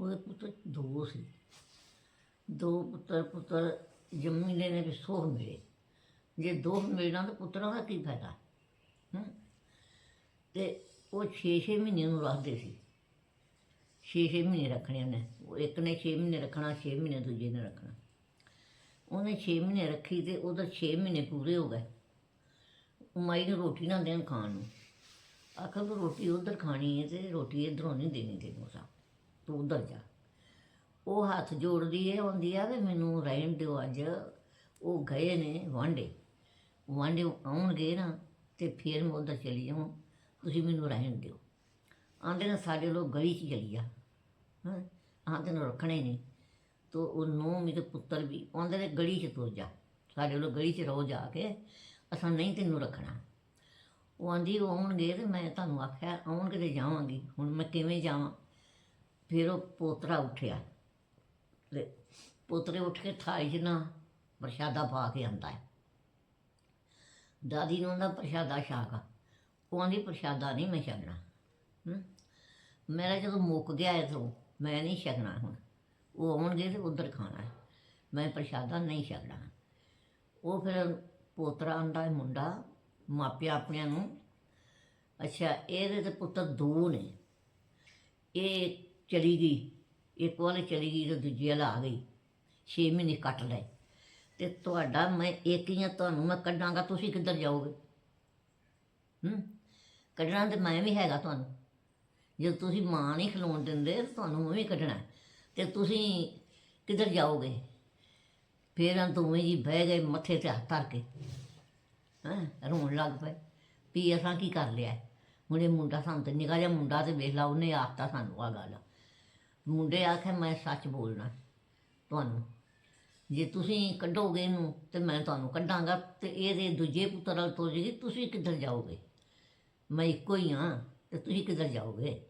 ਉਹਦੇ ਪੁੱਤਰ ਦੋ ਸੀ। ਦੋ ਪੁੱਤਰ ਪੁੱਤਰ ਜੰਮੀ ਦੇ ਨੇ ਵੀ ਸੋਹ ਮਿਲੇ। ਜੇ ਦੋ ਮਿਲਣਾ ਤਾਂ ਪੁੱਤਰਾਂ ਦਾ ਕੀ ਫਾਇਦਾ? ਹੂੰ। ਤੇ ਉਹ 6-6 ਮਹੀਨੇ ਨੂੰ ਰੱਖਦੇ ਸੀ। 6-6 ਮਹੀਨੇ ਰੱਖਣੇ ਉਹਨੇ। ਉਹ ਇੱਕ ਨੇ 6 ਮਹੀਨੇ ਰੱਖਣਾ 6 ਮਹੀਨੇ ਦੂਜੇ ਨੇ ਰੱਖਣਾ। ਉਹਨੇ 6 ਮਹੀਨੇ ਰੱਖੀ ਤੇ ਉਹਦਾ 6 ਮਹੀਨੇ ਪੂਰੇ ਹੋ ਗਏ। ਮਾਈ ਨੂੰ ਰੋਟੀ ਨਾ ਦੇਣ ਖਾਣ ਨੂੰ। ਆਖਰ ਰੋਟੀ ਉਧਰ ਖਾਣੀ ਹੈ ਤੇ ਰੋਟੀ ਇਧਰੋਂ ਨਹੀਂ ਦੇਣੀ ਤੈਨੂੰ ਸਾ ਤੂੰ ਉਧਰ ਜਾ ਉਹ ਹੱਥ ਜੋੜਦੀ ਹੈ ਆਉਂਦੀ ਆ ਵੀ ਮੈਨੂੰ ਰਹਿਣ ਦਿਓ ਅੱਜ। ਉਹ ਗਏ ਨੇ ਵਾਂਡੇ ਵਾਂਡੇ ਆਉਣਗੇ ਨਾ ਤੇ ਫਿਰ ਮੈਂ ਉਧਰ ਚਲੀ ਜਾਵਾਂ। ਤੁਸੀਂ ਮੈਨੂੰ ਰਹਿਣ ਦਿਓ। ਆਂਦੇ ਨੇ ਸਾਡੇ ਲੋਕ ਗਲੀ 'ਚ ਚਲੀ ਜਾ ਹਾਂ? ਆਂਦੇ ਨੇ ਰੱਖਣੇ ਨਹੀਂ। ਤੋ ਉਹ ਨੂੰ ਮੇਰੇ ਪੁੱਤਰ ਵੀ ਆਂਦੇ ਨੇ ਗਲੀ 'ਚ ਤੁਰ ਜਾ। ਸਾਡੇ ਲੋਕ ਗਲੀ 'ਚ ਰਹੋ ਜਾ ਕੇ ਅਸਾਂ ਨਹੀਂ ਤੈਨੂੰ ਰੱਖਣਾ। ਉਹ ਆਂਦੀ, ਉਹ ਆਉਣਗੇ ਤੇ ਮੈਂ ਤੁਹਾਨੂੰ ਆਖਿਆ, ਆਉਣਗੇ ਤੇ ਜਾਵਾਂਗੀ। ਹੁਣ ਮੈਂ ਕਿਵੇਂ ਜਾਵਾਂ? ਫਿਰ ਉਹ ਪੋਤਰਾ ਉੱਠਿਆ। ਤੇ ਪੋਤਰੇ ਉੱਠ ਕੇ ਥਾਈ 'ਚ ਨਾ ਪ੍ਰਸ਼ਾਦਾ ਪਾ ਕੇ ਆਂਦਾ ਹੈ। ਦਾਦੀ ਨੂੰ ਉਹਦਾ ਪ੍ਰਸ਼ਾਦਾ ਛਾਕ ਉਹ ਆਂਦੀ, ਪ੍ਰਸ਼ਾਦਾ ਨਹੀਂ ਮੈਂ ਛਕਣਾ। ਹੂੰ। ਮੇਰਾ ਜਦੋਂ ਮੁੱਕ ਗਿਆ ਇਥੋਂ ਮੈਂ ਨਹੀਂ ਛਕਣਾ ਹੁਣ। ਉਹ ਆਉਣਗੇ ਤੇ ਉਧਰ ਖਾਣਾ ਹੈ। ਮੈਂ ਪ੍ਰਸ਼ਾਦਾ ਨਹੀਂ ਛਕਣਾ। ਉਹ ਫਿਰ ਪੋਤਰਾ ਆਂਦਾ ਹੈ, ਮੁੰਡਾ, ਮਾਪਿਆਂ ਆਪਣਿਆਂ ਨੂੰ। ਅੱਛਾ, ਇਹਦੇ ਤੇ ਪੁੱਤਰ ਦੋ ਨੇ। ਇਹ ਚਲੀ ਗਈ। ਇੱਕ ਵਾਲੇ ਚਲੀ ਗਈ ਤੇ ਦੂਜੀ ਵਾਲਾ ਆ ਗਈ। 6 ਮਹੀਨੇ ਕੱਟ ਲਏ। ਤੇ ਤੁਹਾਡਾ ਮੈਂ ਇੱਕ ਹੀ ਆ, ਤੁਹਾਨੂੰ ਮੈਂ ਕੱਢਾਂਗਾ, ਤੁਸੀਂ ਕਿੱਧਰ ਜਾਓਗੇ? ਹੂੰ? ਕੱਢਣਾ ਤੇ ਮੈਂ ਵੀ ਹੈਗਾ ਤੁਹਾਨੂੰ। ਜੇ ਤੁਸੀਂ ਮਾਂ ਨਹੀਂ ਖਲੋਣ ਦਿੰਦੇ ਤਾਂ ਤੁਹਾਨੂੰ ਮੈਂ ਵੀ ਕੱਢਣਾ। ਹੈ। ਤੇ ਤੁਸੀਂ ਕਿੱਧਰ ਜਾਓਗੇ? ਫਿਰ ਦੋਵੇਂ ਜੀ ਬਹਿ ਗਏ ਮੱਥੇ ਤੇ ਹੱਥ ਧਰ ਕੇ। ਹੈਂ? ਰੋਣ ਲੱਗ ਪਏ। ਵੀ ਅਸਾਂ ਕੀ ਕਰ ਲਿਆ? ਹੁਣ ਇਹ ਮੁੰਡਾ ਸਾਨੂੰ ਤੇ ਨਿਕਾ ਜਿਹਾ ਮੁੰਡਾ ਤੇ ਵੇਖ ਲਾ, ਉਹਨੇ ਆਖਤਾ ਸਾਨੂੰ ਆ ਗੱਲ। ਮੁੰਡੇ ਆਖੇ, ਮੈਂ ਸੱਚ ਬੋਲਣਾ ਤੁਹਾਨੂੰ। ਜੇ ਤੁਸੀਂ ਕੱਢੋਗੇ ਇਹਨੂੰ, ਤੇ ਮੈਂ ਤੁਹਾਨੂੰ ਕੱਢਾਂਗਾ। ਤੇ ਇਹਦੇ ਦੂਜੇ ਪੁੱਤਰ ਨਾਲ ਤੁਰ ਜੇਗੀ ਤੁਸੀਂ ਕਿੱਧਰ ਜਾਓਗੇ? ਮੈਂ ਇੱਕੋ ਹੀ ਹਾਂ, ਤੇ ਤੁਸੀਂ ਕਿੱਧਰ ਜਾਓਗੇ?